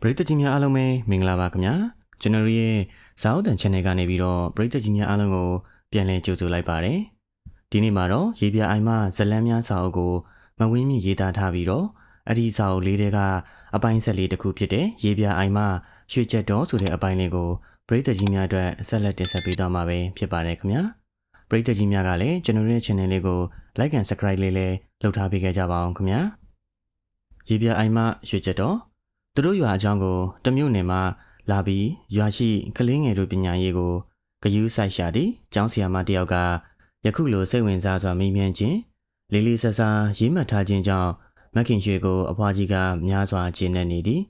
ပရိသတ်ကြီးများအားလုံးပဲမင်္ဂလာပါခင်ဗျာကျွန်တော်ရဲ့ဇာတ်တန် channel ကနေပြီးတော့ပရိသတ်ကြီးများအားလုံးကိုပြန်လည်ကြိုဆိုလိုက်ပါတယ်ဒီနေ့မှာတော့ရေပြအိုင်မဇလန်းများစာအုပ်ကိုမဝင်းမြင့်ရေးသားထားပြီးတော့အဲ့ဒီစာအုပ်လေးတွေကအပိုင်းဆက်လေးတစ်ခုဖြစ်တဲ့ရေပြအိုင်မရွှေချက်တော်ဆိုတဲ့အပိုင်းလေးကိုပရိသတ်ကြီးများအတွက်ဆက်လက်တင်ဆက်ပေးသွားမှာပဲဖြစ်ပါတယ်ခင်ဗျာပရိသတ်ကြီးများကလည်းကျွန်တော်ရဲ့ channel လေးကို like and subscribe လေးလည်းလုပ်ထားပေးခဲ့ကြပါအောင်ခင်ဗျာရေပြအိုင်မရွှေချက်တော် သူတို့ရွာအကြောင်းကိုတမျိုးနယ်မှာလာပြီးရွာရှိကလေးငယ်တို့ပညာရေးကိုဂယူးဆိုင်ရှာသည့်ကျောင်းဆရာမတစ်ယောက်ကယခုလိုစိတ်ဝင်စားစွာမေးမြန်းခြင်းလေးလေးဆဆရေးမှတ်ထားခြင်းကြောင့်မခင်ရွှေကိုအဖွားကြီးကများစွာကျဉ်းနေနေသည်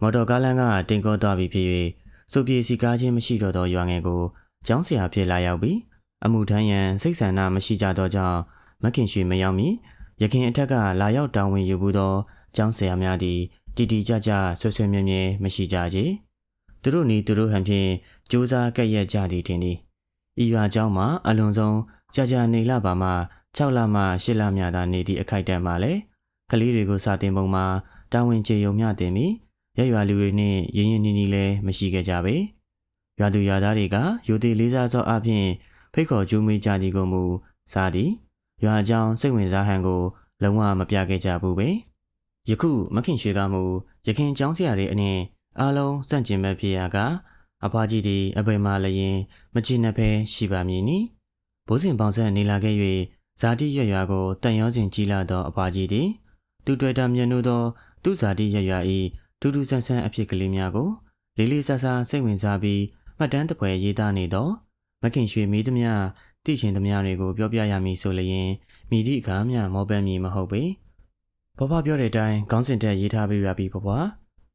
မော်တော်ကားလမ်းကတင်ကောသွားပြီးဖြစ်၍စုပ်ပြေစီကားခြင်းမရှိတော့သောရွာငယ်ကိုကျောင်းဆရာဖြစ်လာရောက်ပြီးအမှုထမ်းရန်စိတ်ဆန္ဒမရှိကြသောကြောင့်မခင်ရွှေမရောက်မီရခင်အထက်ကလာရောက်တောင်းဝင်ယူဘူးသောကျောင်းဆရာများသည် တီတီကြကြဆွဆွမြဲမြဲမရှိကြကြ။သူတို့နီသူတို့ဟန်ဖြင့်စူးစားကဲ့ရဲ့ကြသည်တင်သည်။ဤရွာเจ้าမှာအလွန်ဆုံးကြာကြာနေလပါမှ6လမှ8လမြသာနေသည့်အခိုက်အတန့်မှာလည်းကလေးတွေကိုစာတင်ပုံမှာတာဝန်ကျေယုံမျှတင်ပြီးရရွာလူတွေနဲ့ရင်းရင်းနှီးနှီးလည်းမရှိခဲ့ကြပေ။ရွာသူရွာသားတွေကယူသည်လေးစားသောအဖြစ်ဖိတ်ခေါ်ကြိုးမွေးကြသည်ကိုမူစားသည်ရွာအကြောင်းစိတ်ဝင်စားဟန်ကိုလုံးဝမပြခဲ့ကြဘူးပဲ။ ယခုမခင်ရွှေကမူရခင်ကျောင်းဆရာတွေအနည်းအားလုံးစန့်ကျင်မဲ့ဖြစ်ရာကအဖွားကြီးဒီအပေမာလျင်မကြည့်နှက်ဖဲရှိပါမည်နီဘိုးစဉ်ပေါင်းဆက်နေလာခဲ့၍ဇာတိရရွာကိုတန်ရောစဉ်ကြီးလာသောအဖွားကြီးသည်သူတွေ့တာမြင်လို့သောသူဇာတိရရွာ၏ထူးထူးဆန်းဆန်းအဖြစ်ကလေးများကိုလေးလေးဆဆစိတ်ဝင်စားပြီးမှတ်တမ်းတပွဲရေးသားနေသောမခင်ရွှေမိသမျှတည်ရှင်သမျှတွေကိုပြောပြရမည်ဆိုလျင်မိသည့်အခါမျှမောပန်းမည်မဟုတ်ပေ ဘဘပြောတဲ့အတိုင်းခေါင်းစဉ်တက်ရေးထားပေးရပြီဘဘ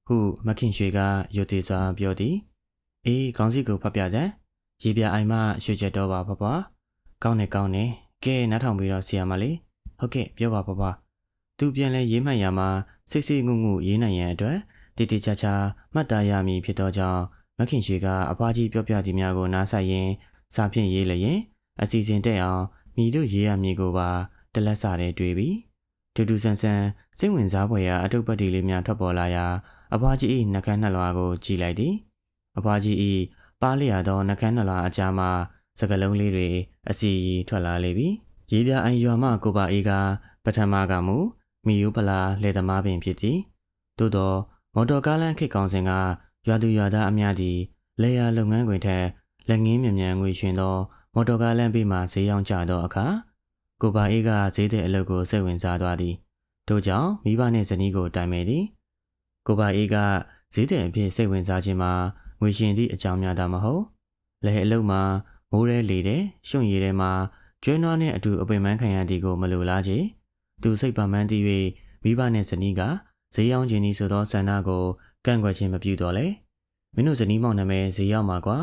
ဟုမခင်ရွှေကရုတ်တည်စွာပြောသည်အေးခေါင်းစီကိုဖတ်ပြကြရေးပြအိုင်မရွှေချက်တော့ပါဘဘကောင်းနေကောင်းနေကဲနားထောင်ပြီးတော့ဆီယာမလေးဟုတ်ကဲ့ပြောပါဘဘသူပြန်လဲရေးမှတ်ရမှာစိတ်စိတ်ငုံငုရေးနိုင်ရန်အတွက်တိတိကျကျမှတ်သားရမည်ဖြစ်သောကြောင့်မခင်ရွှေကအဖွားကြီးပြောပြသည်များကိုနားဆိုင်ရင်စာဖြင့်ရေးလျင်အစီအစဉ်တက်အောင်မိတို့ရေးရမည်ကိုပါတလက်စာတွေတွေ့ပြီး ထူးထူးဆန်းဆန်းစိတ်ဝင်စားဖွယ်ရာအထုပ်ပတ်တီလေးများထွက်ပေါ်လာရာအဖွားကြီး၏နှကန်းနှလွားကိုကြည့်လိုက်သည်အဖွားကြီး၏ပါးလျာသောနှကန်းနှလွားအကြားမှစကလုံးလေးတွေအစီရီထွက်လာလေပြီရေးပြအိုင်ရွာမှကိုပါအေးကပထမကမူမီယိုပလာလေသမားပင်ဖြစ်သည်သို့သောမော်တော်ကားလမ်းခေတ်ကောင်စဉ်ကရွာသူရွာသားအများသည်လေယာလုပ်ငန်းခွင်ထက်လက်ငင်းမြန်မြန်ငွေရှင်သောမော်တော်ကားလမ်းဘေးမှဈေးရောင်းကြသောအခါ ကိုပါအေးကဈေးတဲ့အလုပ်ကိုစိတ်ဝင်စားသွားသည်ထို့ကြောင့်မိဘနှင့်ဇနီးကိုတိုင်မယ်သည်ကိုပါအေးကဈေးတဲ့အဖြစ်စိတ်ဝင်စားခြင်းမှာငွေရှင်သည့်အကြောင်းများတာမဟုတ်လဲအလုပ်မှာမိုးရဲလေတဲ့ရှုံရည်ထဲမှာကျွမ်းနွားနှင့်အတူအပိန်မန်းခံရသည်ကိုမလိုလားချေသူစိတ်ပမှန်းတည်၍မိဘနှင့်ဇနီးကဈေးရောင်းခြင်းဤဆိုသောဆန္ဒကိုကန့်ကွက်ခြင်းမပြုတော့လေမင်းတို့ဇနီးမောင်နှမဲဈေးရောက်မှာကွာ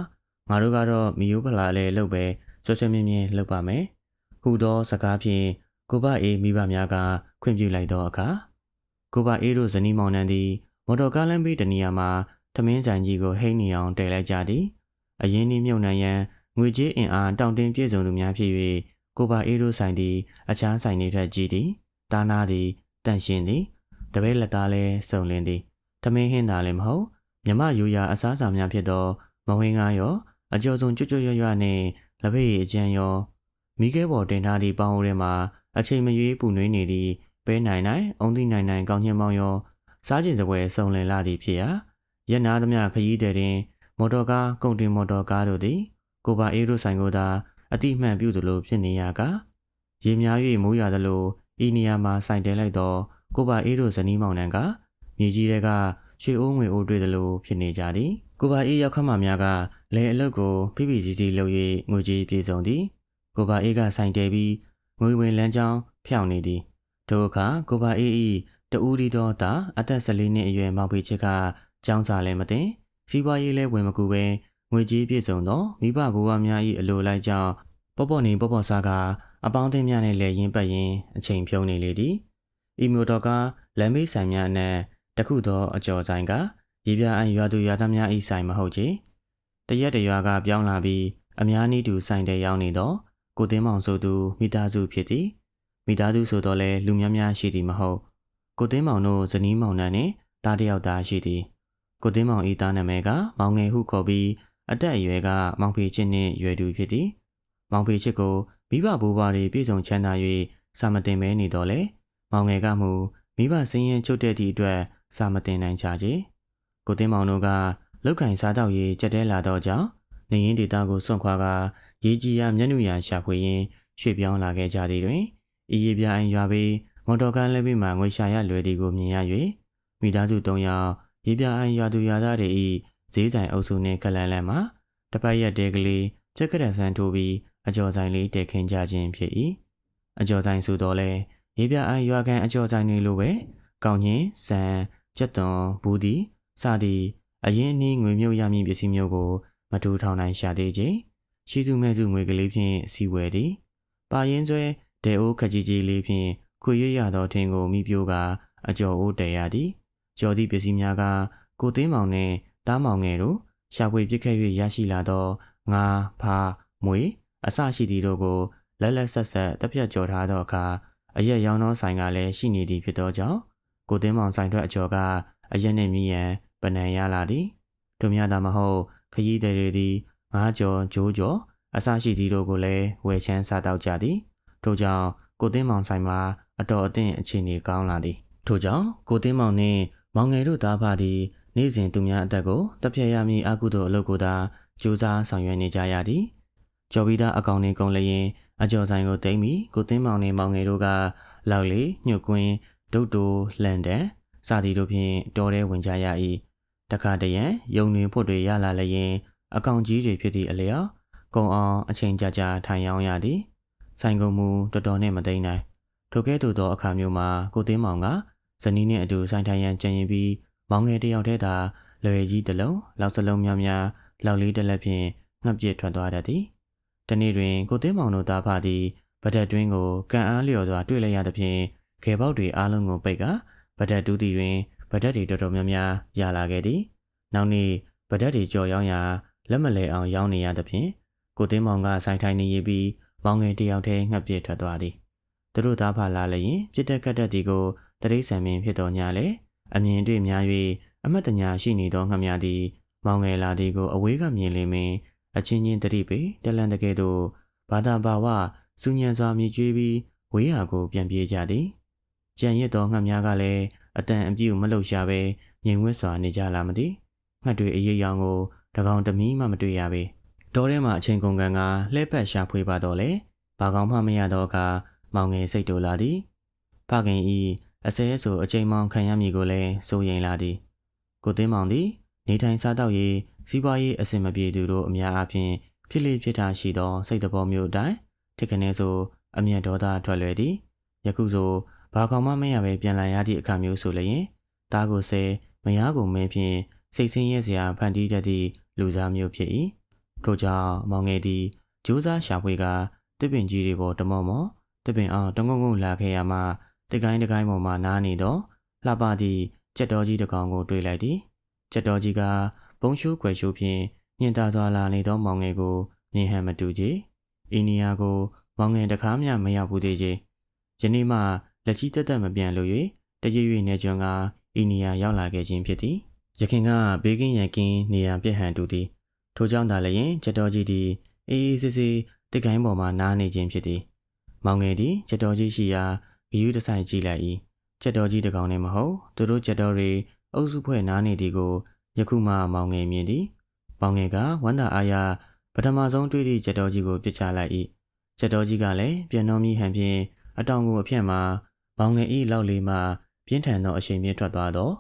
ငါတို့ကတော့မီယိုဖလာလဲလှုပ်ပဲဆွဆွမြင်းမြင်းလှုပ်ပါမယ် ဟူသောစကားဖြင့်ကိုဘအေးမိဘများကခွင့်ပြုလိုက်သောအခါကိုဘအေးတို့ဇနီးမောင်နှံသည်မော်တော်ကားလမ်းဘေးတနေရာမှာထမင်းဆိုင်ကြီးကိုဟိန်းနေအောင်တည်လိုက်ကြသည်အရင်နှီးမြုံနှံရန်ငွေကြေးအင်အားတောင့်တင်းပြည့်စုံသူများဖြစ်၍ကိုဘအေးတို့ဆိုင်သည်အခြားဆိုင်တွေထက်ကြီးသည်တာနာသည်တန့်ရှင်းသည်တပည့်လက်သားလည်းစုံလင်သည်ထမင်းဟင်းသာလည်းမဟုတ်မြမယူရာအစားအစာများဖြစ်သောမဝင်းကားရောအကျော်စုံကြွကြွရွရွနှင့်လက်ဖက်ရည်အကျန်းရော မိခဲပေါ်တင်ထားသည့်ပေါင်းအိုးထဲမှာအချိန်မရွေးပူနွေးနေသည့်ပဲနိုင်နိုင်အုံသီးနိုင်နိုင်ကောင်းချင်းမောင်းရောစားကျင်စပွဲစုံလင်လာသည့်ဖြစ်ရာရက်နာသမျှခရီးတဲ့တွင် မော်တော်ကားကုန်တင်မော်တော်ကားတို့သည်ကိုပါအေးတို့ဆိုင်ကိုသာအတိမှန်ပြုသလိုဖြစ်နေရကရေများ၍မိုးရွာသလိုဤနေရာမှာစိုင်တဲလိုက်သောကိုပါအေးတို့ဇနီးမောင်နှံကမြေကြီးတွေကရွှေအိုးငွေအိုးတွေ့သလိုဖြစ်နေကြသည်ကိုပါအေးရောက်ခမများကလဲအလုတ်ကိုဖိဖိစီစီလှုပ်၍ငွေကြီးပြေဆုံးသည် ကိုပါအေးကဆိုင်တဲပြီးငွေဝင်လမ်းကြောင်းဖြောင်းနေသည်ထိုအခါကိုပါအေးဤတူရီသောတာအသက်14နှစ်အရွယ်မောင်ဖေချစ်ကကျောင်းစာလည်းမတင်စီးပွားရေးလည်းဝင်မကူပဲငွေကြေးပြည့်စုံသောမိဘဘိုးဘွားများ၏အလိုလိုက်ကြောင်းပေါ့ပေါ့နေပေါ့ပေါ့စားကအပေါင်းအသင်းများနဲ့လည်းရင်းပတ်ရင်အချိန်ဖြုံးနေလေသည်ဤမျိုးတော်ကလမ်းမေးဆိုင်များနဲ့တခုသောအကျော်ဆိုင်ကရေပြအံရွာသူရွာသားများ၏ဆိုင်မဟုတ်ချေတရက်တရွာကပြောင်းလာပြီးအများနည်းတူဆိုင်တဲ့ရောက်နေတော့ ကိုသိန်းမောင်ဆိုသူမိသားစုဖြစ်သည်မိသားစုဆိုတော့လဲလူများများရှိသည်မဟုတ်ကိုသိန်းမောင်တို့ဇနီးမောင်နှံနှင့်တားတယောက်သားရှိသည်ကိုသိန်းမောင်ဤသားနာမည်ကမောင်ငယ်ဟုခေါ်ပြီးအသက်အရွယ်ကမောင်ဖေချစ်နှင့်ရွယ်တူဖြစ်သည်မောင်ဖေချစ်ကိုမိဘဘိုးဘွားတွေပြည်စုံချမ်းသာ၍စာမတင်မဲနေတော့လေမောင်ငယ်ကမူမိဘစင်းရင်ချုပ်တဲ့သည့်အတွက်စာမတင်နိုင်ကြကြကိုသိန်းမောင်တို့ကလောက်ကင်စားတော့ရေးကြက်တဲလာတော့ကြောင့်နေရင်ဒေတာကိုစွန့်ခွာက ရေးကြီးရမျက်နှာရရှာဖွေရင်းရွှေ့ပြောင်းလာခဲ့ကြသည်တွင်အီးပြအိုင်ရွာပြီးမော်တော်ကားလက်ပြီးမှငွေရှာရလွယ်ဒီကိုမြင်ရ၍မိသားစု၃ယောက်ရေးပြအိုင်ရွာသူရွာသားတွေ၏ဈေးဆိုင်အုပ်စုနှင့်ကလန်လန်မှာတပတ်ရက်တဲကလေးချက်ကရဆန်ထိုးပြီးအကျော်ဆိုင်လေးတဲခင်းကြခြင်းဖြစ်၏အကျော်ဆိုင်ဆိုတော့လဲရေးပြအိုင်ရွာကန်အကျော်ဆိုင်တွေလိုပဲကောင်းချင်းစံကြက်သွန်ဘူးဒီစသည်အရင်အနည်းငွေမြုပ်ရမည့်ပစ္စည်းမျိုးကို မထူထောင်နိုင်ရှာသေးခြင်း ရှိသူမဲ့သူငွေကလေးဖြင့်စီဝယ်သည်ပါရင်ဆွဲဒေအိုးခကြီးကြီးလေးဖြင့်ခွေရွရသောထင်းကိုမိပြိုးကအကျော်အိုးတည်ရသည်ကျော်သည့်ပစ္စည်းများကကိုသိန်းမောင်နှင့်တားမောင်ငယ်တို့ရှာဖွေပစ်ခတ်၍ရရှိလာသောငါဖာမွေအစရှိသည်တို့ကိုလက်လက်ဆက်ဆက်တပြတ်ကြော်ထားသောအခါအရက်ရောင်းသောဆိုင်ကလည်းရှိနေသည်ဖြစ်သောကြောင့်ကိုသိန်းမောင်ဆိုင်ထွက်အကျော်ကအရက်နှင့်မြည်ရန်ပနံရလာသည်တို့များသာမဟုတ်ခရီးသည်တွေသည် ငါးကြော်ဂျိုးကြော်အစရှိသည်တို့ကိုလည်းဝယ်ချမ်းစားတောက်ကြသည်ထို့ကြောင့်ကိုသိန်းမောင်ဆိုင်မှာအတော်အသင့်အခြေအနေကောင်းလာသည်ထို့ကြောင့်ကိုသိန်းမောင်နှင့်မောင်ငယ်တို့သားဖသည်နေ့စဉ်သူများအသက်ကိုတပ်ဖြတ်ရမည့်အကုသို့အလုပ်ကိုသာကြိုးစားဆောင်ရွက်နေကြရသည်ကျော်ပြီးသားအကောင်တွေကုန်လျင်အကျော်ဆိုင်ကိုတိမ့်ပြီးကိုသိန်းမောင်နှင့်မောင်ငယ်တို့ကလောက်လေညှို့ကွင်းဒုတ်တိုလန်တန်စသည်တို့ဖြင့်တော်ရဲဝင်ကြရ၏တခါတရံယုံတွင်ဖို့တွေရလာလျင် အကောင်ကြီးတွေဖြစ်သည့်အလျောက်ကုံအောင်အချိန်ကြာကြာထိုင်ရောင်းရသည်ဆိုင်ကုန်မူတော်တော်နဲ့မသိနိုင်ထိုကဲ့သို့သောအခါမျိုးမှာကိုသိန်းမောင်ကဇနီးနှင့်အတူဆိုင်ထိုင်ရန်ကြံရင်ပြီးမောင်ငယ်တယောက်တည်းသာလွယ်ကြီးတစ်လုံးလောက်စလုံးများများလောက်လေးတစ်လက်ဖြင့်ငှက်ပြစ်ထွက်သွားတတ်သည်တနေ့တွင်ကိုသိန်းမောင်တို့သားဖသည်ဗဒက်တွင်းကိုကန်အားလျော်စွာတွေ့လိုက်ရသဖြင့်ခေပေါက်တွေအားလုံးကိုပိတ်ကဗဒက်တူးတီတွင်ဗဒက်တွေတော်တော်များများရလာခဲ့သည်နောက်နေ့ဗဒက်တွေကြော်ရောင်းရာ လက်မလဲအောင်ရောင်းနေရသဖြင့်ကိုသိန်းမောင်ကဆိုင်ထိုင်နေရပြီးမောင်ငယ်တယောက်တည်းငှက်ပြစ်ထွက်သွားသည်သူတို့သားဖလာလျင်ပြစ်တက်ကတ်တက်ဒီကိုတရိษံမင်းဖြစ်တော်ညာလေအမြင်တွေ့များ၍အမတ်တညာရှိနေသောငှက်များသည်မောင်ငယ်လာသည်ကိုအဝေးကမြင်လေမင်းအချင်းချင်းတတိပေတလန်တကယ်သို့ဘာသာဘာဝစူညံစွာမြည်ကြွေးပြီးဝေးရာကိုပြန်ပြေးကြသည်ကြံရစ်သောငှက်များကလည်းအတန်အပြည့်မလှုပ်ရှားပဲငြိမ်ဝှက်စွာနေကြလာမသည်ငှက်တွေအရေးရောင်ကို တကောင်တမီးမှမတွေ့ရပေတောထဲမှာအချိန်ကုန်ကန်ကလှဲပတ်ရှာဖွေပါတော့လေဘာကောင်မှမရတော့အခါမောင်ငယ်စိတ်တူလာသည်ဖခင်ဤအစဲဆိုအချိန်မောင်ခံရမည်ကိုလည်းစိုးရိမ်လာသည်ကိုသိန်းမောင်သည်နေထိုင်စားတော့ရေးစီးပွားရေးအဆင်မပြေသူတို့အများအားဖြင့်ဖြစ်လေဖြစ်တာရှိသောစိတ်တဘောမျိုးအတိုင်းထစ်ကနေဆိုအမျက်ဒေါသထွက်လွယ်သည်ယခုဆိုဘာကောင်မှမရပဲပြန်လာရသည့်အခါမျိုးဆိုလျင်တားကိုဆဲမယားကိုမင်းဖြင့် စိတ်ဆင်းရဲစရာဖန်တီးတတ်သည့်လူစားမျိုးဖြစ်၏ထို့ကြောင့်မောင်ငယ်သည်ကြိုးစားရှာဖွေကတစ်ပင်ကြီးတွေပေါ်တမော့မော့တစ်ပင်အောင်တငုံငုံလာခဲ့ရမှတကိုင်းတကိုင်းပေါ်မှာနားနေတော့လှပသည့်ကြက်တော်ကြီးတစ်ကောင်ကိုတွေ့လိုက်သည်ကြက်တော်ကြီးကဘုံရှိုးခွယ်ရှိုးဖြင့်ညင်သာစွာလာနေသောမောင်ငယ်ကိုမြင်ဟန်မတူကြ။အိနီယာကိုမောင်ငယ်တကားမျှမရောက်ဘူးသေးချေ။ယနေ့မှလက်ချီတက်တက်မပြန်လို့၍တကြွ၍နေကျွန်းကအိနီယာရောက်လာခဲ့ခြင်းဖြစ်သည်။ ရခင်ကဘေးကင်းရန်ကင်းနေရပြည့်ဟန်တူသည်။ထိုကြောင့်သာလျင်ကြက်တော်ကြီးသည်အေးအေးဆေးဆေးတစ်ကိုင်းပေါ်မှာနားနေခြင်းဖြစ်သည်။မောင်ငယ်သည်ကြက်တော်ကြီးရှိရာဘီယူတဆိုင်ကြည့်လိုက်၏။ကြက်တော်ကြီးတကောင်နဲ့မဟုတ်သူတို့ကြက်တော်တွေအုပ်စုဖွဲ့နားနေသည်ကိုယခုမှမောင်ငယ်မြင်သည်။မောင်ငယ်ကဝန္တာအားရပထမဆုံးတွေ့သည့်ကြက်တော်ကြီးကိုပြစ်ချလိုက်၏။ကြက်တော်ကြီးကလည်းပြန်တော်မီဟန်ဖြင့်အတောင်ကိုအဖြတ်မှာမောင်ငယ်၏လောက်လေးမှပြင်းထန်သောအရှိန်ပြင်းထွက်သွားသော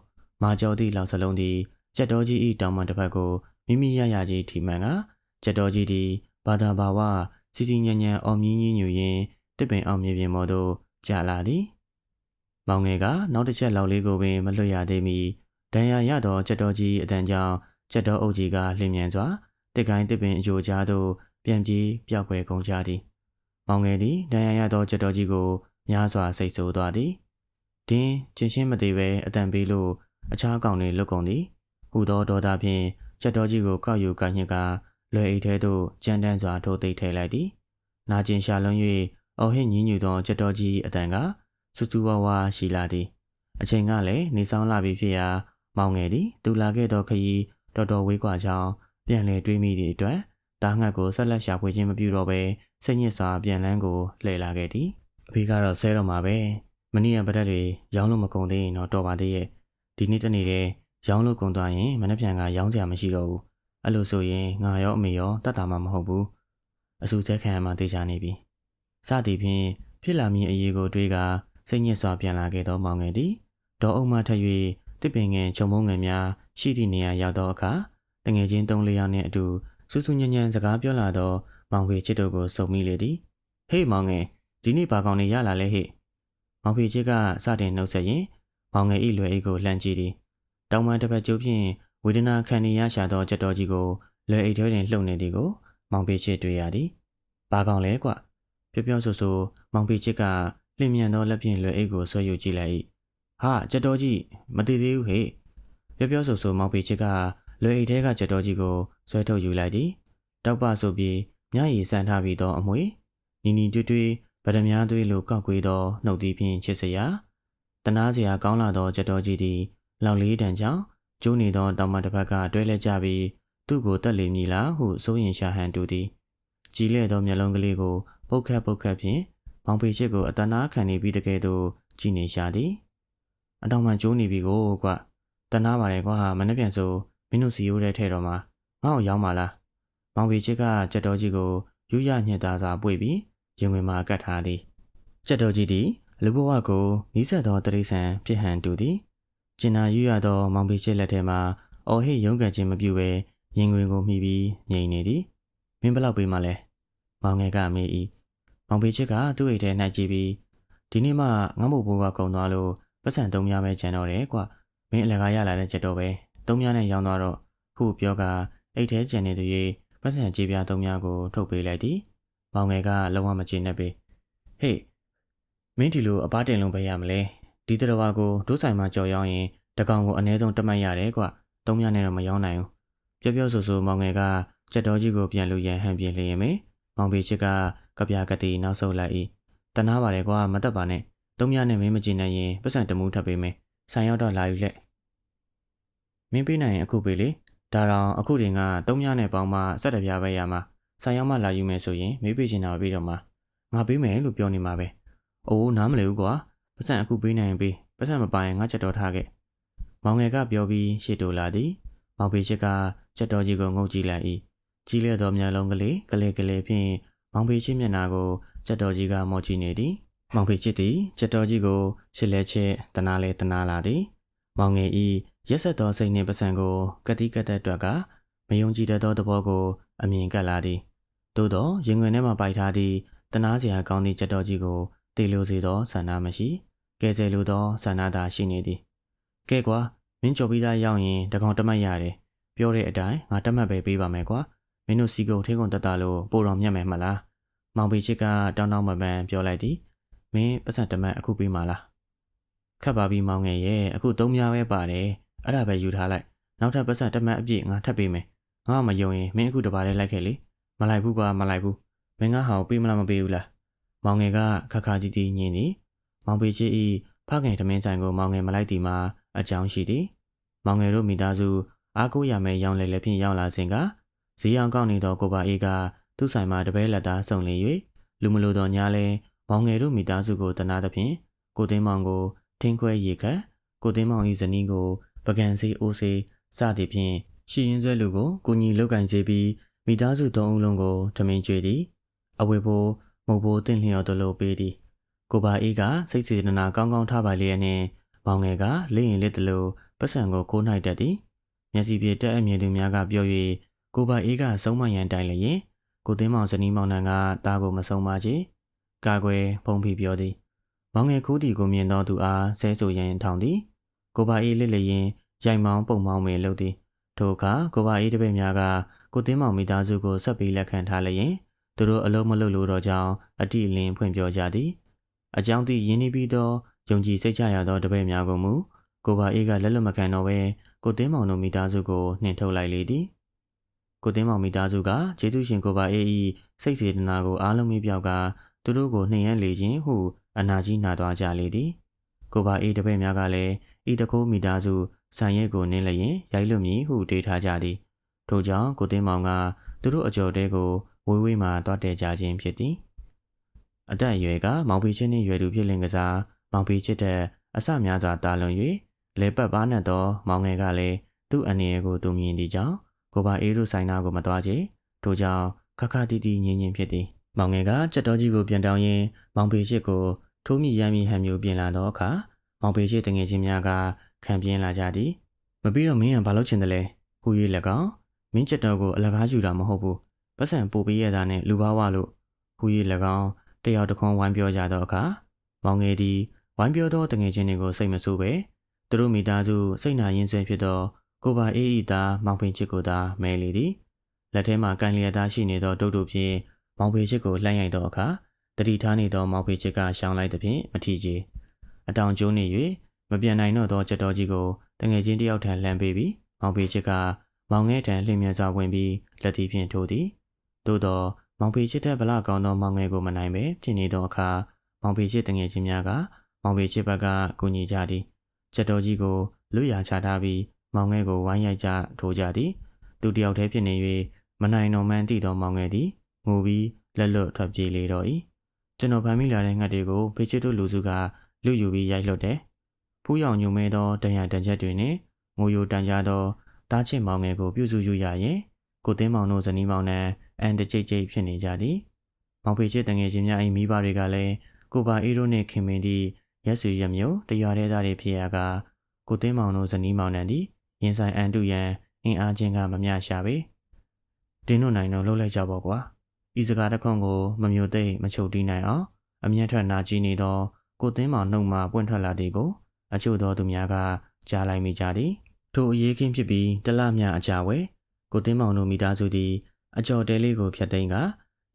မာကျော်သည့်လောက်စလုံးသည်ကြက်တော်ကြီး၏တောင်ပံတစ်ဖက်ကိုမိမိရရကြီးထိမှန်ကကြက်တော်ကြီးသည်ဘာသာဘာဝစီစီညံ့ညံ့အော်မြင်းကြီးညူရင်းတစ်ပင်အောင်မြေပြင်ပေါ်သို့ကြာလာသည်မောင်ငယ်ကနောက်တစ်ချက်လောက်လေးကိုပင်မလွတ်ရသေးမီဒဏ်ရာရသောချက်တော်ကြီးအတန်ကြောင့်ချက်တော်အုပ်ကြီးကလျင်မြန်စွာတစ်ကိုင်းတစ်ပင်အကျိုးကြားသို့ပြန်ပြေးပြောက်ွယ်ကုန်ကြသည်မောင်ငယ်သည်ဒဏ်ရာရသောချက်တော်ကြီးကိုများစွာစိတ်ဆိုးသွားသည်ဒင်းချင်းချင်းမသေးပဲအတန်ပေးလို့ အခြားကောင်တွေလွတ်ကုန်သည်ဟူသောဒေါသဖြင့်ချက်တော်ကြီးကိုကောက်ယူကညစ်ကလွယ်အိတ်ထဲသို့ကြမ်းတမ်းစွာထိုးသိမ်းထည့်လိုက်သည်နာကျင်ရှာလွန်၍အော်ဟစ်ညင်းညူသောချက်တော်ကြီးအတန်ကစူးစူးဝါးဝါရှိလာသည်အချိန်ကလည်းနေဆောင်လာပြီဖြစ်ရာမောင်ငယ်သည်သူလာခဲ့သောခရီးတော်တော်ဝေးကွာကြောင်းပြန်လည်တွေးမိသည့်အတွက်တာငှက်ကိုဆက်လက်ရှာဖွေခြင်းမပြုတော့ဘဲစိတ်ညစ်စွာပြန်လန်းကိုလှည့်လာခဲ့သည်အဖေကတော့ဆဲတော့မှာပဲမနေ့ကပဒတ်တွေရောင်းလို့မကုန်သေးရင်တော့တော်ပါသေးရဲ့ ဒီနေ့တနေ့တည်းရောင်းလို့ကုန်သွားရင်မနေ့ပြန်ကရောင်းစရာမရှိတော့ဘူးအဲ့လိုဆိုရင်ငါရောအမေရောတတ်တာမှမဟုတ်ဘူးအဆူစဲခံရမှတေချာနေပြီစသည်ဖြင့်ဖြစ်လာမည်အရေးကိုတွေးကစိတ်ညစ်စွာပြန်လာခဲ့သောမောင်ငယ်သည်ဒေါ်အုံမှထ၍တစ်ပင်ငယ်ခြုံမုံငယ်များရှိသည့်နေရာရောက်သောအခါတငယ်ချင်း၃လေးယောက်နှင့်အတူစူးစူးညံ့ညံ့စကားပြောလာသောမောင်ဖေချစ်တို့ကိုစုံမိလေသည်ဟေးမောင်ငယ်ဒီနေ့ဘာကောင်နေရလာလဲဟေ့မောင်ဖေချစ်ကစတင်နှုတ်ဆက်ရင် မောင်ငယ်ဤလွယ်အိတ်ကိုလှမ်းကြည့်သည်တောင်ပန်တစ်ဖက်ကျိုးဖြင့်ဝေဒနာခံနေရရှာသောကြက်တော်ကြီးကိုလွယ်အိတ်ထဲတွင်လှုပ်နေသည်ကိုမောင်ဖေချစ်တွေ့ရသည်ဘာကောင်လဲကွပြောပြောဆိုဆိုမောင်ဖေချစ်ကလင်မြန်သောလက်ဖြင့်လွယ်အိတ်ကိုဆွဲယူကြည့်လိုက်၏ဟာကြက်တော်ကြီးမတည်သေးဘူးဟေ့ပြောပြောဆိုဆိုမောင်ဖေချစ်ကလွယ်အိတ်ထဲကကြက်တော်ကြီးကိုဆွဲထုတ်ယူလိုက်သည်တောက်ပဆိုပြီးညရည်ဆန်ထားပြီးသောအမွေနီနီတွွတွွဗဒမြားသွေးလိုကောက်ကွေးသောနှုတ်သီးဖြင့်ချစ်စရာ တနာစရာကောင်းလာသောကြက်တော်ကြီးသည်လောက်လေးတန်ကြောင့်ကျိုးနေသောတောင်မတစ်ဖက်ကတွဲလဲကြပြီးသူ့ကိုတက်လေမည်လားဟုစိုးရင်ရှာဟန်တူသည်ကြည်လဲ့သောမျက်လုံးကလေးကိုပုတ်ခတ်ပုတ်ခတ်ဖြင့်မောင်ဖေချစ်ကိုအတနာခံနေပြီးတကယ်တော့ကြည်နေရှာသည်အတောင်မှကျိုးနေပြီကိုကွတနာပါတယ်ကွာမနှက်ပြန်ဆိုမင်းတို့စီယိုးတဲ့ထဲတော်မှာငါ့ကိုရောက်ပါလားမောင်ဖေချစ်ကကြက်တော်ကြီးကိုယူရညှက်သားစွာပွေပြီးရင်ဝင်မှာကတ်ထားသည်ကြက်တော်ကြီးသည် လူဘဝကိုနီးစပ်သောတရိษံဖြစ်ဟန်တူသည်ကျင်နာယူရသောမောင်ဖေချစ်လက်ထဲမှာအော်ဟစ်ရုန်းကန်ခြင်းမပြုဘဲရင်ဝင်ကိုမှီပြီးငြိမ်နေသည်မင်းဘလောက်ပေးမှလဲမောင်ငယ်ကမေး၏မောင်ဖေချစ်ကသူ့အိတ်ထဲနှိုက်ကြည့်ပြီးဒီနေ့မှငါ့မို့ဘိုးကကုံသွားလို့ပတ်စံသုံးများပဲကျန်တော့တယ်ကွမင်းအလကားရလာတဲ့ချက်တော့ပဲသုံးများနဲ့ရောင်းသွားတော့ဟုပြောကအိတ်ထဲကျန်နေသူ၍ပတ်စံကြေးပြားသုံးများကိုထုတ်ပေးလိုက်သည်။မောင်ငယ်ကလုံးဝမကျေနပ်ပေ။ဟေး မင်းဒီလိုအပားတင်လုံးပဲရမလဲ။ဒီတရဝါကိုဒုဆိုင်မှာကြော်ရောင်းရင်တကောင်ကိုအနည်းဆုံးတမတ်ရတယ်ကွ။သုံးများနဲ့တော့မရောင်းနိုင်ဘူး။ပြောပြောဆိုဆိုမောင်ငယ်ကကြက်တော်ကြီးကိုပြန်လို့ရန်ဟန်ပြင်းလျင်မေ။မောင်ပေချစ်ကကပြာကတိနောက်ဆုတ်လိုက်၏။တနာပါတယ်ကွာမတက်ပါနဲ့။သုံးများနဲ့မင်းမကြည့်နိုင်ရင်ပတ်စံတမှုထပ်ပေးမယ်။ဆိုင်ရောက်တော့လာယူလက်။မင်းပေးနိုင်ရင်အခုပေးလေ။ဒါတော့အခုတင်ကသုံးမြနဲ့ပေါင်းမှဆက်တပြားပဲရမှာဆိုင်ရောက်မှလာယူမယ်ဆိုရင်မေးပေးချင်တာပဲပြီးတော့မှငါပေးမယ်လို့ပြောနေမှာပဲ အိုးနားမလဲဘူးကွာပတ်စံအခုပေးနိုင်ရင်ပေးပတ်စံမပိုင်ငါချက်တော်ထားခဲ့မောင်ငယ်ကပြောပြီးရှေ့တိုလာသည်မောင်ဖေချစ်ကချက်တော်ကြီးကိုငုံကြည့်လိုက်၏ကြီးလက်တော်မျက်လုံးကလေးကလေးကလေးဖြင့်မောင်ဖေချစ်မျက်နှာကိုချက်တော်ကြီးကမော့ကြည့်နေသည်မောင်ဖေချစ်သည်ချက်တော်ကြီးကိုရှစ်လဲချစ်တနာလဲတနာလာသည်မောင်ငယ်ဤရက်ဆက်သောစိတ်နှင့်ပစံကိုကတိကတ်တဲ့အတွက်ကမယုံကြည်တတ်သောသဘောကိုအမြင်ကပ်လာသည်သို့သောရင်ခွင်ထဲမှပိုက်ထားသည့်တနာစရာကောင်းသည့်ကြက်တော်ကြီးကို တေလိုစေသောဆန္ဒမရှိကဲဆယ်လိုသောဆန္ဒသာရှိနေသည်ကဲကွာမင်းကြော်ပြီးသားရောက်ရင်တကောင်တမတ်ရတယ်ပြောတဲ့အတိုင်းငါတမတ်ပဲပေးပါမယ်ကွာမင်းတို့စီကုန်ထေးကုန်တက်တာလို့ပို့တော်မြတ်မယ်မလားမောင်ပေချစ်ကတောင်းတောင်းပန်ပန်ပြောလိုက်သည်မင်းပတ်စံတမတ်အခုပေးမှာလားခတ်ပါပြီမောင်ငယ်ရဲ့အခုသုံးများပဲပါတယ်အဲ့ဒါပဲယူထားလိုက်နောက်ထပ်ပတ်စံတမတ်အပြည့်ငါထပ်ပေးမယ်ငါ့မယုံရင်မင်းအခုတပါးလေးလိုက်ခဲ့လေမလိုက်ဘူးကွာမလိုက်ဘူးမင်းငါဟာကိုပေးမလားမပေးဘူးလား မောင်ငယ်ကခက်ခါကြီးကြီးညင်းသည်မောင်ပေချစ်ဤဖခင်တမင်းဆိုင်ကိုမောင်ငယ်မလိုက်တီမှာအကြောင်းရှိသည်မောင်ငယ်တို့မိသားစုအားကိုးရမယ်ရောင်းလေလည်းဖြင့်ရောက်လာစဉ်ကဈေးအောင်ကောက်နေသောကိုပါအေးကသူ့ဆိုင်မှာတပည့်လက်သားစုံလင်၍လူမလိုတော်ညာလဲမောင်ငယ်တို့မိသားစုကိုတနာသဖြင့်ကိုသိန်းမောင်ကိုထင်းခွဲရေခတ်ကိုသိန်းမောင်၏ဇနီးကိုပကံစီအိုးစီစသည်ဖြင့်ရှီရင်ဆွဲလူကိုကိုညီလောက်ကင်စေပြီးမိသားစုသုံးဦးလုံးကိုထမင်းကျွေးသည်အဝေဖို့ မုတ်ဖို့တင့်လျော်သလိုပေးသည်ကိုပါအေးကစိတ်စေတနာကောင်းကောင်းထားပါလျက်နှင့်မောင်ငယ်ကလက်ရင်လက်တလို့ပတ်စံကိုကိုးနိုင်တတ်သည်မျက်စိပြေတက်အမြင်သူများကပြော၍ကိုပါအေးကဆုံးမရန်တိုင်လျင်ကိုသိန်းမောင်ဇနီးမောင်နှံကတားကိုမဆုံးပါချေကာကွယ်ဖုံးဖိပြောသည်မောင်ငယ်ခူးတီကိုမြင်သောသူအားဆဲဆိုရန်ထောင်သည်ကိုပါအေးလစ်လျင်ရိုက်မောင်းပုံမောင်းမင်လုပ်သည်ထိုအခါကိုပါအေးတပည့်များကကိုတင်းမောင်မိသားစုကိုဆက်ပြီးလက်ခံထားလျင် သူတို့အလုံးမလုပ်လို့တော့ကြောင်းအတိအလင်းဖွင့်ပြောကြသည်အကြောင်းသိရင်းနှီးပြီးသောယုံကြည်စိတ်ချရသောတပည့်များကိုမူကိုပါအေးကလက်လွတ်မခံတော့ဘဲကိုတင်းမောင်တို့မိသားစုကိုနှင်ထုတ်လိုက်လေသည်ကိုတင်းမောင်မိသားစုကကျေးဇူးရှင်ကိုပါအေး၏စိတ်စေတနာကိုအားလုံးမိပြောက်ကသူတို့ကိုနှင်ရလေခြင်းဟုအနာကြီးနာသွားကြလေသည်ကိုပါအေးတပည့်များကလည်းဤတခိုးမိသားစုဆန်ရဲကိုနင်းလျင်ရိုက်လွတ်မည်ဟုတွေးထားကြသည်ထို့ကြောင့်ကိုသိန်းမောင်ကသူတို့အကျော်တဲကို ဝေးဝေးမှတွားတဲကြခြင်းဖြစ်သည်အသက်အရွယ်ကမောင်ဖေချင်းနှင့်ရွယ်သူဖြစ်လင်ကစားမောင်ဖေချစ်တဲ့အဆများစွာတာလွန်၍လေပတ်ပါနဲ့သောမောင်ငယ်ကလည်းသူ့အနေအကိုသူမြင်သည့်ကြောင့်ကိုပါအေးတို့ဆိုင်နာကိုမတွားချေထို့ကြောင့်ခခတီတီငင်းငင်းဖြစ်သည်မောင်ငယ်ကကြက်တော်ကြီးကိုပြန်တောင်းရင်းမောင်ဖေချစ်ကိုထိုးမိရမ်းမိဟန်မျိုးပြင်လာသောအခါမောင်ဖေချစ်တငယ်ချင်းများကခံပြင်းလာကြသည်မပြီးတော့မင်းကဘာလုပ်ချင်တယ်လဲဟူ၍၎င်းမင်းကြက်တော်ကိုအလကားယူတာမဟုတ်ဘူး ပတ်စံပို့ပေးရတာနဲ့လူဘာဝလို့ဟူ၍၎င်းတယောက်တစ်ခွန်းဝိုင်းပြောကြသောအခါမောင်ငယ်သည်ဝိုင်းပြောသောတငယ်ချင်းတွေကိုစိတ်မဆိုးပဲသူတို့မိသားစုစိတ်နာရင်းဆဲဖြစ်သောကိုပါအေးဤသားမောင်ပင်ချစ်ကိုသာမဲလေသည်လက်ထဲမှာကန်လျက်သားရှိနေသောတုတ်တုဖြင့်မောင်ပင်ချစ်ကိုလှမ်းရိုက်သောအခါတတိထားနေသောမောင်ပင်ချစ်ကရှောင်းလိုက်သဖြင့်မထီချေအတောင်ကျိုးနေ၍မပြန်နိုင်တော့သောချက်တော်ကြီးကိုတငယ်ချင်းတယောက်ထံလှမ်းပေးပြီးမောင်ပင်ချစ်ကမောင်ငဲထံလှည့်မြန်စွာဝင်ပြီးလက်တီဖြင့်ထိုးသည် သို့သောမောင်ပေချစ်တဲ့ဗလာကောင်းသောမောင်ငယ်ကိုမနိုင်ပဲဖြစ်နေသောအခါမောင်ပေချစ်တငယ်ချင်းများကမောင်ပေချစ်ဘက်ကကူညီကြသည်ချက်တော်ကြီးကိုလွတ်ရာချထားပြီးမောင်ငယ်ကိုဝိုင်းရိုက်ကြထိုးကြသည်သူတယောက်တည်းဖြစ်နေ၍မနိုင်တော်မှန်းသိသောမောင်ငယ်သည်ငိုပြီးလက်လွတ်ထွက်ပြေးလေတော့၏ကျွန်တော်ဖမ်းမိလာတဲ့ငှက်တွေကိုဖေချစ်တို့လူစုကလူယူပြီးရိုက်လွတ်တယ်ဖူးရောင်ညုံမဲသောတန်ရတန်ချက်တွေနှင့်ငိုယိုတန်ကြသောတားချစ်မောင်ငယ်ကိုပြုစုယူရရင် ကိုသိန်းမောင်တို့ဇနီးမောင်နှံအန်တကြိတ်ကြိတ်ဖြစ်နေကြသည်။မောင်ဖေချစ်တငယ်ချင်းများအိမ်မိဘတွေကလည်းကိုပါအေးတို့နှင့်ခင်မင်းသည့်ရက်စုရမျိုးတရွာတဲ့သားတွေဖြစ်ရကကိုသိန်းမောင်တို့ဇနီးမောင်နှံသည်ရင်ဆိုင်အန်တုရန်အင်အားချင်းကမမျှရှာပေ။တင်းတို့နိုင်တော့လှုပ်လိုက်ကြပေါ့ကွာ။ဤစကားတစ်ခွန်းကိုမမျိုးသိမ့်မချုပ်တီးနိုင်အောင်အမျက်ထွက်နာကြည့်နေသောကိုသိန်းမောင်နှုတ်မှပွင့်ထွက်လာသည်ကိုအချို့သောသူများကကြားလိုက်မိကြသည်။ထိုအရေးခင်းဖြစ်ပြီးတလမြအကြဝဲ ကိုသိန်းမောင်တို့မိသားစုသည်အကျော်တဲလေးကိုဖျက်သိမ်းက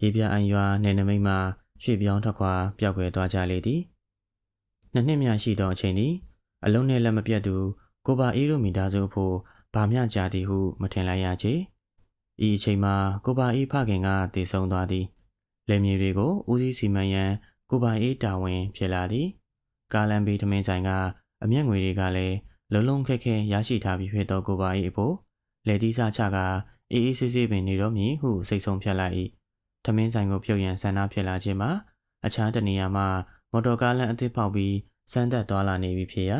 ရေပြအန်ရွာနယ်နမိတ်မှရွှေ့ပြောင်းထွက်ခွာပျောက်ကွယ်သွားကြလေသည်နှစ်နှစ်မြရှိသောအချိန်သည်အလုံးနဲ့လက်မပြတ်သူကိုပါအေးတို့မိသားစုဖို့ဗာမျှကြသည်ဟုမထင်လိုက်ရချေဤအချိန်မှာကိုပါအေးဖခင်ကတည်ဆုံသွားသည်လက်မြေတွေကိုဦးစီးစီမံရန်ကိုပါအေးတာဝန်ဖြစ်လာသည်ကာလန်ဘီထမင်းဆိုင်ကအမျက်ငွေတွေကလည်းလုံးလုံးခက်ခဲရရှိထားပြီးဖြစ်သောကိုပါအေးအဖို့ လက်သီးစားချကအေးအေးဆေးဆေးပင်နေတော့မည်ဟုစိတ်ဆုံးဖြတ်လိုက်၏ထမင်းဆိုင်ကိုပြုတ်ရန်ဆန္ဒဖြစ်လာခြင်းမှာအခြားတနေရာမှာမော်တော်ကားလမ်းအသစ်ပေါက်ပြီးစမ်းသက်သွားလာနေပြီဖြစ်ရာ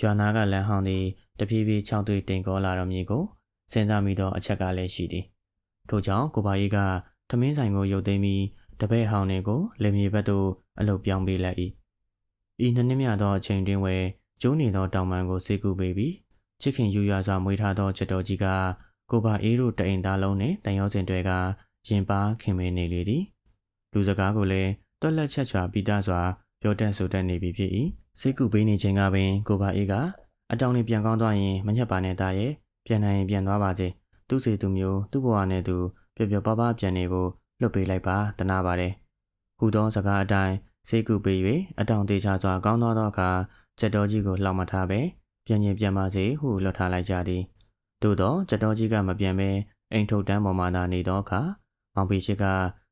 ရွာနာကလမ်းဟောင်းသည်တဖြည်းဖြည်းခြောက်သွေးတင်ကောလာတော်မည်ကိုစဉ်းစားမိသောအချက်ကလည်းရှိသည်ထို့ကြောင့်ကိုပါကြီးကထမင်းဆိုင်ကိုရုပ်သိမ်းပြီးတပည့်ဟောင်းတွေကိုလင်မြေဘက်သို့အလုတ်ပြောင်းပေးလိုက်၏ဤနှစ်နှစ်မြသောအချိန်တွင်ဝဲကျိုးနေသောတောင်ပန်ကိုစေကူပေးပြီး ချစ်ခင်ယူရစွာမွေးထားသောချက်တော်ကြီးကကိုပါအေးတို့တအိမ်သားလုံးနဲ့တန်ရောစင်တွေကရင်ပါခင်မင်းနေလေသည်လူစကားကိုလည်းတွက်လက်ချက်ချွာပြီးသားစွာပြောတတ်ဆိုတတ်နေပြီဖြစ်၏စိတ်ကူပေးနေခြင်းကပင်ကိုပါအေးကအတောင်လေးပြန်ကောင်းသွားရင်မညက်ပါနဲ့တာရဲ့ပြန်နိုင်ရင်ပြန်သွားပါစေသူ့စီသူမျိုးသူ့ဘဝနဲ့သူပျော်ပျော်ပါးပါးပြန်နေဖို့လွတ်ပေးလိုက်ပါတနာပါတယ်ဟူသောစကားအတိုင်းစိတ်ကူပေး၍အတောင်သေးချစွာကောင်းသွားသောအခါချက်တော်ကြီးကိုလှောင်မထားပဲ ပြန်ရင်ပြန်ပါစေဟုလွတ်ထားလိုက်ကြသည်သို့တော့ကြက်တော်ကြီးကမပြန်ပဲအိမ်ထုတ်တန်းပေါ်မှာသာနေသောအခါမောင်ဖေရှိက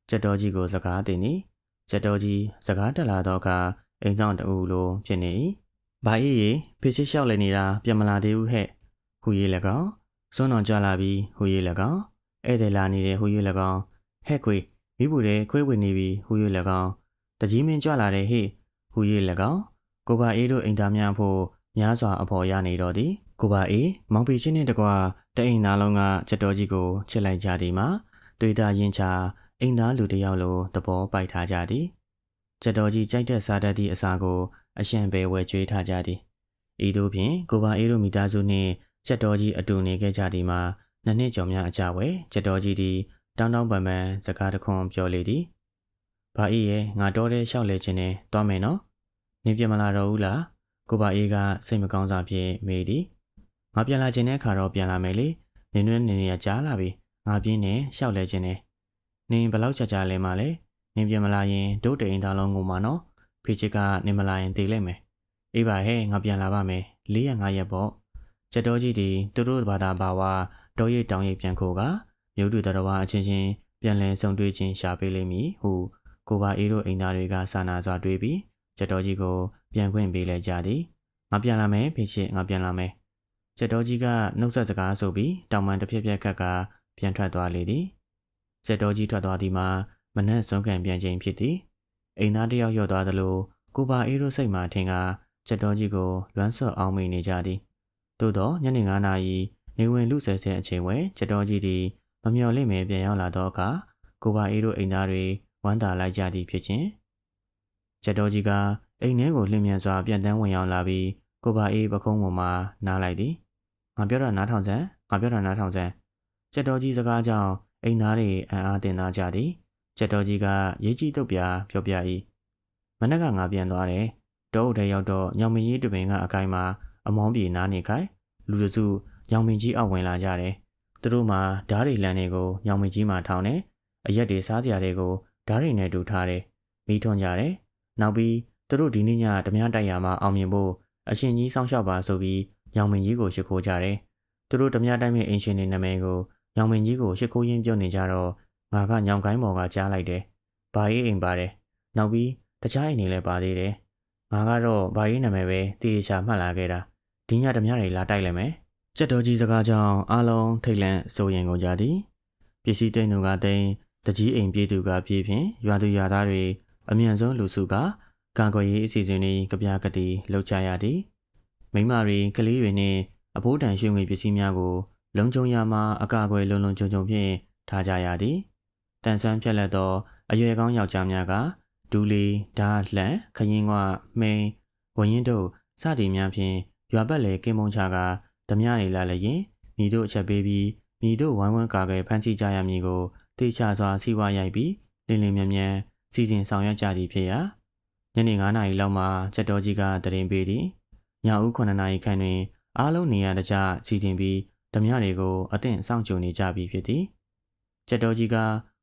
ကြက်တော်ကြီးကိုစကားတင်နေကြက်တော်ကြီးစကားတက်လာသောအခါအိမ်ဆောင်တူလိုဖြစ်နေ၏ဘာအေးရေဖေရှိလျှောက်လေနေတာပြန်မလာသေးဘူးဟဲ့ဟူရေး၎င်းစွန်းတော်ကြလာပြီးဟူရေး၎င်းဧည့်သည်လာနေတဲ့ဟူရေး၎င်းဟဲ့ခွေမိဘူးတဲ့ခွေးဝင်နေပြီဟူရေး၎င်းတကြီးမင်းကြွလာတယ်ဟေ့ဟူရေး၎င်းကိုပါအေးတို့အိမ်သားများဖို့ များစွာအဖော်ရနေတော့သည်ကိုပါအေးမောင်ပေချင်းနဲ့တကွာတအိမ်သားလုံးကချက်တော်ကြီးကိုချစ်လိုက်ကြသည်မှာတွေ့တာရင်ချအိမ်သားလူတစ်ယောက်လိုသဘောပိုက်ထားကြသည်ချက်တော်ကြီးကြိုက်တဲ့စားတတ်သည့်အစာကိုအရှံပဲဝယ်ကျွေးထားကြသည်ဤသို့ဖြင့်ကိုပါအေးတို့မိသားစုနှင့်ချက်တော်ကြီးအတူနေခဲ့ကြသည်မှာနှစ်နှစ်ကျော်များအကြဝဲချက်တော်ကြီးသည်တောင်းတောင်းပန်ပန်စကားတခွန်းပြောလေသည်။ဘာအေးရဲ့ငါတော်တဲ့လျှောက်လေခြင်းနဲ့တွားမယ်နော်။နင်ပြမလာတော့ဘူးလား။ ကိုပါအေးကစိတ်မကောင်းစွာဖြင့်မေးသည်ငါပြန်လာခြင်းတဲ့ခါတော့ပြန်လာမယ်လေနင်းနွဲနေနေရကြားလာပြီငါပြင်းနေရှောက်လဲခြင်းနဲ့နင်းဘလောက်ကြာကြာလဲမှလဲနင်းပြန်မလာရင်ဒုတ်တိန်သားလုံးကိုမနော်ဖေချစ်ကနင်းမလာရင်တေးလိုက်မယ်အေးပါဟဲ့ငါပြန်လာပါမယ်၄ရက်၅ရက်ပေါ့ချက်တော်ကြီးဒီသူတို့ဘာသာဘာဝတောရိပ်တောင်ရိပ်ပြန်ခိုးကမြို့တူတော်ဝါအချင်းချင်းပြန်လည်ဆုံတွေ့ခြင်းရှာပေးလိမ့်မည်ဟုကိုပါအေးတို့အိမ်သားတွေကစာနာစွာတွေးပြီးချက်တော်ကြီးကို ပြန်ခွင့်ပေးလိုက်ကြသည်ငါပြန်လာမယ်ဖေချစ်ငါပြန်လာမယ်ကျက်တော်ကြီးကနှုတ်ဆက်စကားဆိုပြီးတောင်ပန်တစ်ဖြက်ဖြက်ခတ်ကပြန်ထွက်သွားလေသည်ကျက်တော်ကြီးထွက်သွားသည်မှာမနှက်စွန်ကန်ပြန်ချိန်ဖြစ်သည်အိမ်သားတစ်ယောက်ရောက်သွားသလိုကိုပါအေးတို့စိတ်မှထင်ကကျက်တော်ကြီးကိုလွမ်းဆော့အောင်မိနေကြသည်သို့တော့ညနေ9နာရီနေဝင်လူဆဲဆဲအချိန်ဝဲကျက်တော်ကြီးသည်မမျော်လင့်မဲပြန်ရောက်လာတော့အခါကိုပါအေးတို့အိမ်သားတွေဝမ်းသာလိုက်ကြသည်ဖြစ်ခြင်းကျက်တော်ကြီးက အိမ်ထဲကိုလျင်မြန်စွာပြန်တန်းဝင်ရောက်လာပြီးကိုပါအေးပခုံးပေါ်မှာနားလိုက်သည်ငါပြောတာနားထောင်စမ်းငါပြောတာနားထောင်စမ်းကျက်တော်ကြီးစကားကြောင့်အိမ်သားတွေအံ့အားသင့်သားကြသည်ကျက်တော်ကြီးကရေးကြီးတုတ်ပြပြောပြ၏မနက်ကငါပြန်သွားတယ်တောအုပ်ထဲရောက်တော့ညောင်မင်းကြီးတပင်ကအကိုင်းမှာအမောင်းပြေနားနေခိုင်လူတစုညောင်မင်းကြီးအောက်ဝင်လာကြတယ်သူတို့မှာဓားတွေလန်တွေကိုညောင်မင်းကြီးမှာထောင်းတယ်အရက်တွေစားစရာတွေကိုဓားတွေနဲ့တူထားတယ်မိထွန်ကြတယ်နောက်ပြီး သူတို့ဒီနေ့ညဓမြတိုက်ရမှာအောင်မြင်ဖို့အရှင်ကြီးစောင့်ရှောက်ပါဆိုပြီးညောင်မင်းကြီးကိုရှိခိုးကြတယ်သူတို့ဓမြတိုက်မဲ့အင်ရှင်တွေနာမည်ကိုညောင်မင်းကြီးကိုရှိခိုးရင်းပြုတ်နေကြတော့ငါကညောင်ကိုင်းပေါ်ကကြားလိုက်တယ်ဘာရေးအိမ်ပါတယ်နောက်ပြီးတခြားအိမ်တွေလည်းပါသေးတယ်ငါကတော့ဘာရေးနာမည်ပဲတည်ချာမှတ်လာခဲ့တာဒီညဓမြတွေလာတိုက်လိုက်မယ်ကြက်တော်ကြီးစကားကြောင့်အားလုံးထိတ်လန့်စိုးရင်ကုန်ကြသည်ပစ္စည်းသိမ်းသူကသိမ်းတကြီးအိမ်ပြေးသူကပြေးဖြင့်ရွာသူရွာသားတွေအမြန်ဆုံးလူစုက ကာကွယ်ရေးအစီအစဉ်တွေကြပြကတိလှုပ်ချရသည်မိမတွေကလေးတွေနဲ့အဖိုးတန်ရွှေငွေပစ္စည်းများကိုလုံခြုံရမှာအကာအကွယ်လုံလုံခြုံခြုံဖြင့်ထားကြရသည်တန်ဆန်းဖြက်လက်သောအရွယ်ကောင်းယောက်ျားများကဒူလီဓာတ်လှန်ခရင်ကမိန်ဝရင်တို့စသည်များဖြင့်ရွာပတ်လေကင်းမုံချကဓမြတွေလာလည်းရင်မိတို့အချက်ပေးပြီးမိတို့ဝိုင်းဝန်းကာကွယ်ဖမ်းဆီးကြရမည်ကိုတေချာစွာစီဝါရိုက်ပြီးလင်းလင်းမြန်မြန်စီစဉ်ဆောင်ရွက်ကြသည်ဖြစ်ရာ ညနေ9နာရီလောက်မှာချက်တော်ကြီးကတရင်ပေးသည်ညဦး9နာရီခန့်တွင် အားလုံးနေရာတကျစီစဉ်ပြီးဓမြတွေကိုအသင့်စောင့်ကြိုနေကြပြီဖြစ်သည်ချက်တော်ကြီးက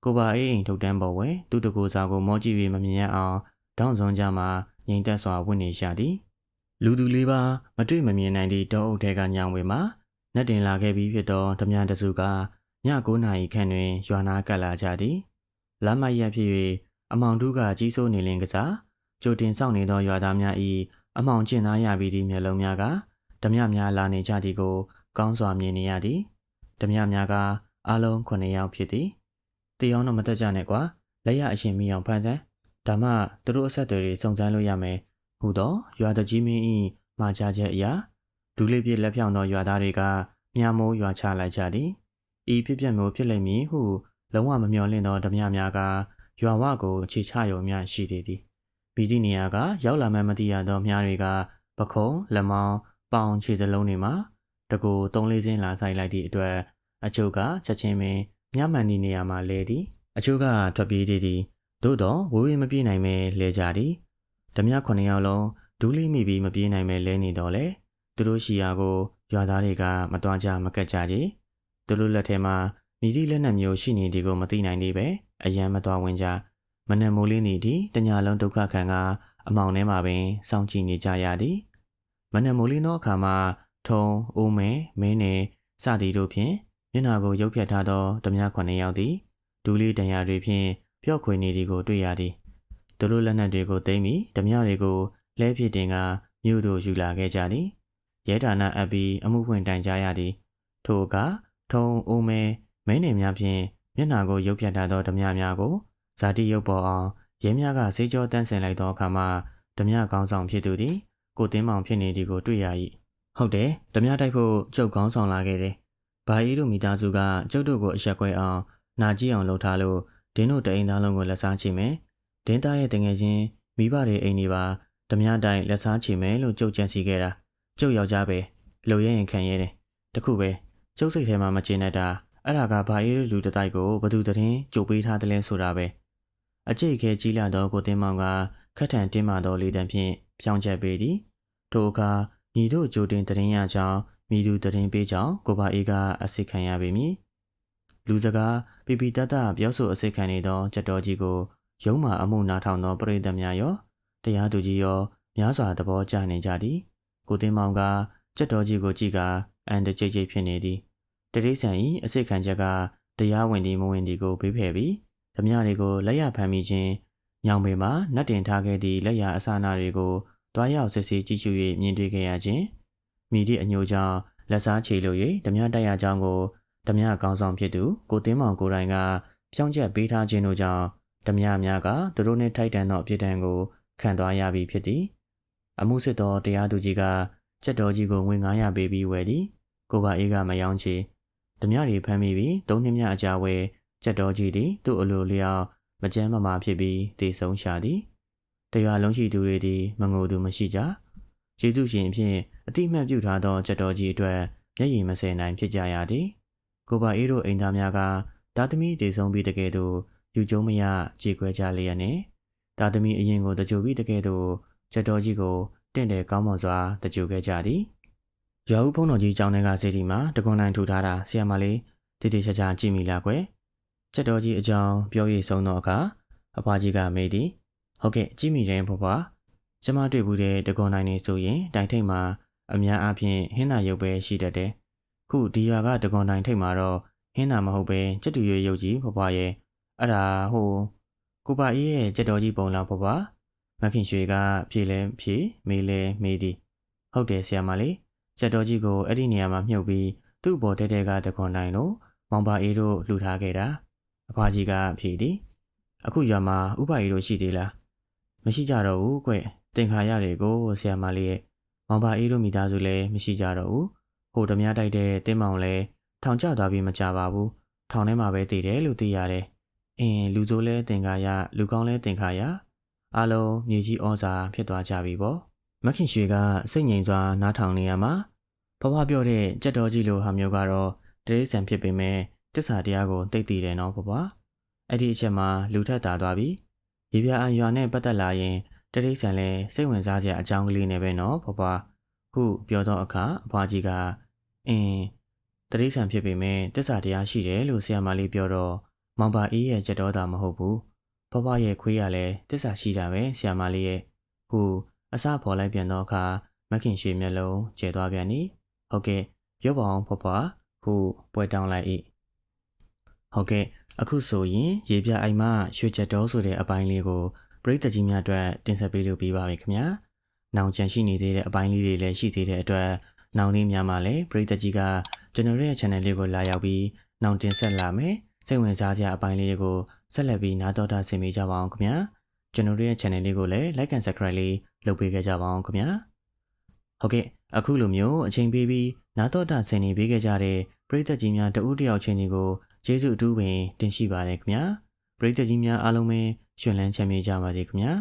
ကိုပါအေးအိမ်ထုတ်တန်းပေါ်ဝဲသူ့တကူစာကိုမောကြည့်ပြီးမမြင်ရအောင်တောင်းစွန်ကြမှာငြိမ်သက်စွာဝင်နေရှာသည်လူသူလေးပါမတွေ့မမြင်နိုင်သည့်တောအုပ်ထဲကညောင်ဝေမှာနှက်တင်လာခဲ့ပြီးဖြစ်သောဓမြတစုကည9နာရီခန့်တွင်ရွာနာကပ်လာကြသည်လမ်းမရက်ဖြစ်၍အမောင်တုကကြီးစိုးနေလင်ကစား ကြိုတင်ဆောင်နေသောရွာသားများ၏အမောင်ကျင်သားရပြီးသည့်မျက်လုံးများကဓမြများလာနေကြသည်ကို ကောင်းစွာမြင်နေရသည်ဓမြများကအားလုံး9ယောက်ဖြစ်သည်တေးအောင်တော့မတက်ကြနဲ့ကွာလက်ရအရှင်မီအောင်ဖန်ဆန်းဒါမှသူတို့အဆက်တွေစုံစမ်းလို့ရမယ်ဟူသောရွာတကြီးမင်း၏မှာချချက်အရာဒူးလေးပြည့်လက်ဖြောင်သောရွာသားတွေကမြာမိုးရွာချလိုက်ကြသည်ဤဖြစ်ပျက်မျိုးဖြစ်လိမ့်မည်ဟုလုံးဝမမျှော်လင့်သောဓမြများကရွာဝကိုအခြေချရုံများရှိသေးသည် မိသည့်နေရာကရောက်လာမှမသိရသောမြားတွေကပခုံးလက်မောင်းပေါင်ခြေစလုံးတွေမှာတကူသုံးလေးစင်းလာဆိုင်လိုက်သည့်အတွက်အချို့ကချက်ချင်းပင်မြမှန်ဒီနေရာမှာလဲသည်အချို့ကထွက်ပြေးသည်သည်သို့တော့ဝေးဝေးမပြေးနိုင်မဲလဲကြသည်ဓမြခုနှစ်ယောက်လုံးဒူးလေးမိပြီးမပြေးနိုင်မဲလဲနေတော့လေသူတို့ရှီယာကိုရွာသားတွေကမတွားကြမကက်ကြကြီးသူတို့လက်ထဲမှာမိသည့်လက်နက်မျိုးရှိနေဒီကိုမသိနိုင်သေးပဲအယံမတော်ဝင်ကြ မနက်မိုးလေးနေသည်တညာလုံးဒုက္ခခံကအမောင်ထဲမှာပင်စောင့်ကြည့်နေကြရသည်မနက်မိုးလေးသောအခါမှာထုံအိုးမဲမင်းနယ်စသည်တို့ဖြင့်မျက်နှာကိုရုပ်ဖြတ်ထားသောဓမြခွန်ယောက်သည်ဒူးလေးတန်ရာတွေဖြင့်ပျော့ခွေနေသည်ကိုတွေ့ရသည်သူတို့လက်နက်တွေကိုသိမ်းပြီးဓမြတွေကိုလဲဖြစ်တင်ကမြို့သို့ယူလာခဲ့ကြသည်ရဲဌာနအပ်ပြီးအမှုဖွင့်တိုင်ကြားရသည်ထိုအခါထုံအိုးမဲမင်းနယ်များဖြင့်မျက်နှာကိုရုပ်ဖြတ်ထားသောဓမြများကို ဇာတိရုပ်ပေါ်အောင်ရဲများကစေးကြောတန်းဆင်လိုက်သောအခါမှာဓမြကောင်းဆောင်ဖြစ်သူသည်ကိုတင်းမောင်ဖြစ်နေသည်ကိုတွေ့ရ၏ဟုတ်တယ်ဓမြတိုက်ဖို့ကျုပ်ကောင်းဆောင်လာခဲ့တယ်ဘာအေးတို့မိသားစုကကျုပ်တို့ကိုအရက်ခွဲအောင်နာကြည့်အောင်လုပ်ထားလို့ဒင်းတို့တအိမ်သားလုံးကိုလက်စားချီမယ်ဒင်းသားရဲ့တငယ်ချင်းမိဘတွေအိမ်တွေပါဓမြတိုင်းလက်စားချီမယ်လို့ကြုတ်ကြံစီခဲ့တာကျုပ်ယောက်ျားပဲလုံရဲရင်ခံရဲတယ်တခုပဲကျုပ်စိတ်ထဲမှာမကျေနပ်တာအဲ့ဒါကဘာအေးလူတတိုက်ကိုဘသူတရင်ကြိုပေးထားတယ်လဲဆိုတာပဲ အကျိတ်ခဲကြီးလာတော့ကိုတင်းမောင်ကခက်ထန်တင်းမာတော့လေးတန်းဖြင့်ပြောင်းချက်ပေးသည်ထိုအခါညီတို့ကြိုတင်တရင်ရကြောင်းမိသူတရင်ပေးကြောင်းကိုပါအေးကအစိတ်ခံရပေမည်လူစကားပြပြတတ်တာပြောဆိုအစိတ်ခံနေသောကြက်တော်ကြီးကိုရုံးမှအမှုနာထောင်သောပရိသတ်များရောတရားသူကြီးရောများစွာသဘောကျနေကြသည်ကိုသိန်းမောင်ကကြက်တော်ကြီးကိုကြည့်ကအန်တကြိတ်ကြိတ်ဖြစ်နေသည်တရိษံဤအစိတ်ခံချက်ကတရားဝင်ဒီမဝင်ဒီကိုဘေးဖယ်ပြီး ဓမြတွေကိုလက်ရဖမ်းမိခြင်းညောင်ပေမှာနတ်တင်ထားခဲ့သည့်လက်ရအစာနာတွေကိုတွားရောက်စစ်ဆေးကြည့်ရှု၍မြင်တွေ့ခဲ့ရခြင်းမိသည့်အညိုကြောင့်လက်စားချေလို့၍ဓမြတိုက်ရကြောင်းကိုဓမြကောင်းဆောင်ဖြစ်သူကိုတင်းမောင်ကိုတိုင်ကဖြောင်းချက်ပေးထားခြင်းတို့ကြောင့်ဓမြများကသူတို့နှင့်ထိုက်တန်သောအပြစ်ဒဏ်ကိုခံသွားရပြီဖြစ်သည်အမှုစစ်သောတရားသူကြီးကချက်တော်ကြီးကိုငွေ900ပေးပြီးဝယ်သည်ကိုပါအေးကမယောင်းချေဓမြတွေဖမ်းမိပြီးသုံးနှစ်မြအကြာဝဲချ က်တော်ကြီးသည်သူ့အလိုလျောက်မကြမ်းမမာဖြစ်ပြီးတည်ဆုံးရှာသည်တရားလုံးရှိသူတွေသည်မငိုသူမရှိကြကျေးဇူးရှင်ဖြင့်အတိအမှတ်ပြုထားသောချက်တော်ကြီးအတွက်မျက်ရည်မစင်နိုင်ဖြစ်ကြရသည်ကိုပါအေးတို့အိမ်သားများကတာသမီတည်ဆုံးပြီးတကယ်တော့ယူကျုံမရကြေခွဲကြလျက်နှင့်တာသမီအရင်ကိုတကြိုပြီးတကယ်တော့ချက်တော်ကြီးကိုတင့်တယ်ကောင်းမွန်စွာတကြိုခဲ့ကြသည်ရွာဦးဖုံတော်ကြီးကျောင်းထဲကစေတီမှာတကွန်နိုင်ထူထားတာဆီယမလေးတည်တည်ချာချာကြည့်မိလားကွယ် ချက်တော်ကြီးအကြောင်းပြောရဆုံးတော့အခါအဖွားကြီးကမေးသည်ဟုတ်ကဲ့ကြည့်မိတယ်ဖွားဖွားကျမတွေ့ဘူးတဲ့တကွန်နိုင်နေဆိုရင်တိုင်ထိတ်မှာအများအားဖြင့်ဟင်းသာရုပ်ပဲရှိတတ်တယ်ခုဒီရွာကတကွန်တိုင်ထိတ်မှာတော့ဟင်းသာမဟုတ်ပဲစက်တူရွရုပ်ကြီးဖွားဖွားရဲ့အဲ့ဒါဟိုကိုပါအေးရဲ့ကြက်တော်ကြီးပုံလားဖွားဖွားမခင်ရွှေကဖြေလဲဖြေမေးလဲမေးသည်ဟုတ်တယ်ဆရာမလေးကြက်တော်ကြီးကိုအဲ့ဒီနေရာမှာမြုပ်ပြီးသူ့ဘော်တဲတဲကတကွန်တိုင်လို့မောင်ပါအေးတို့လှူထားခဲ့တာ အဖွားကြီးကဖြေသည်အခုရွာမှာဥပအေးတို့ရှိသေးလားမရှိကြတော့ဘူးကွတင်ခါရတယ်ကိုဆရာမလေးရဲ့မောင်ပါအေးတို့မိသားစုလည်းမရှိကြတော့ဘူးဟိုဓမြတိုက်တဲ့တင်းမောင်လည်းထောင်ကျသွားပြီးမကြပါဘူးထောင်ထဲမှာပဲတည်တယ်လို့သိရတယ်အင်းလူစိုးလဲတင်ခါရလူကောင်းလဲတင်ခါရအားလုံးမြေကြီးဩဇာဖြစ်သွားကြပြီပေါ့မခင်ရွှေကစိတ်ငြိမ်စွာနားထောင်နေရမှာဘဘပြောတဲ့ကြက်တော်ကြီးလိုဟာမျိုးကတော့တရိษံဖြစ်ပေမဲ့ တစ္ဆာတရားကိုသိသိတယ်နော်ဘဘအဲ့ဒီအချက်မှာလူထက်တာသွားပြီရေပြာအရွာနဲ့ပတ်သက်လာရင်တရိษံလဲစိတ်ဝင်စားစရာအကြောင်းကလေးနဲ့ပဲနော်ဘဘခုပြောတော့အခါအဖွားကြီးကအင်းတရိษံဖြစ်ပေမဲ့တစ္ဆာတရားရှိတယ်လို့ဆရာမလေးပြောတော့မောင်ပါအေးရဲ့ကြက်တော်တာမဟုတ်ဘူးဘဘရဲ့ခွေးရလဲတစ္ဆာရှိတာပဲဆရာမလေးရဲ့ခုအစဖော်လိုက်ပြန်တော့အခါမခင်ရွှေမျက်လုံးကျဲသွားပြန်နီဟုတ်ကဲ့ပြောပါအောင်ဖွားဖွားဟုပွဲတောင်းလိုက်၏ ဟုတ်ကဲ့အခုဆိုရင်ရေပြအိုင်မရွှေချက်တော်ဆိုတဲ့အပိုင်းလေးကိုပရိသတ်ကြီးများအတွက်တင်ဆက်ပေးလို့ပြီးပါပြီခင်ဗျာ။နောင်ချန်ရှိနေသေးတဲ့အပိုင်းလေးတွေလည်းရှိသေးတဲ့အတွက်နောင်လေးများမှာလည်းပရိသတ်ကြီးကကျွန်တော်ရဲ့ channel လေးကိုလာရောက်ပြီးနောင်တင်ဆက်လာမယ်။စိတ်ဝင်စားစရာအပိုင်းလေးတွေကိုဆက်လက်ပြီးနားတော်တာဆင်ပေးကြပါအောင်ခင်ဗျာ။ကျွန်တော်ရဲ့ channel လေးကိုလည်း like and subscribe လေးလုပ်ပေးခဲ့ကြပါအောင်ခင်ဗျာ။ဟုတ်ကဲ့အခုလိုမျိုးအချိန်ပေးပြီးနားတော်တာဆင်နေပေးခဲ့ကြတဲ့ပရိသတ်ကြီးများတဦးတယောက်ချင်းတွေကို ကျေးဇူးအထူးပင်တင်ရှိပါတယ်ခင်ဗျာပရိသတ်ကြီးများအားလုံးပဲရှင်လန်းချမ်းမြေ့ကြပါစေခင်ဗျာ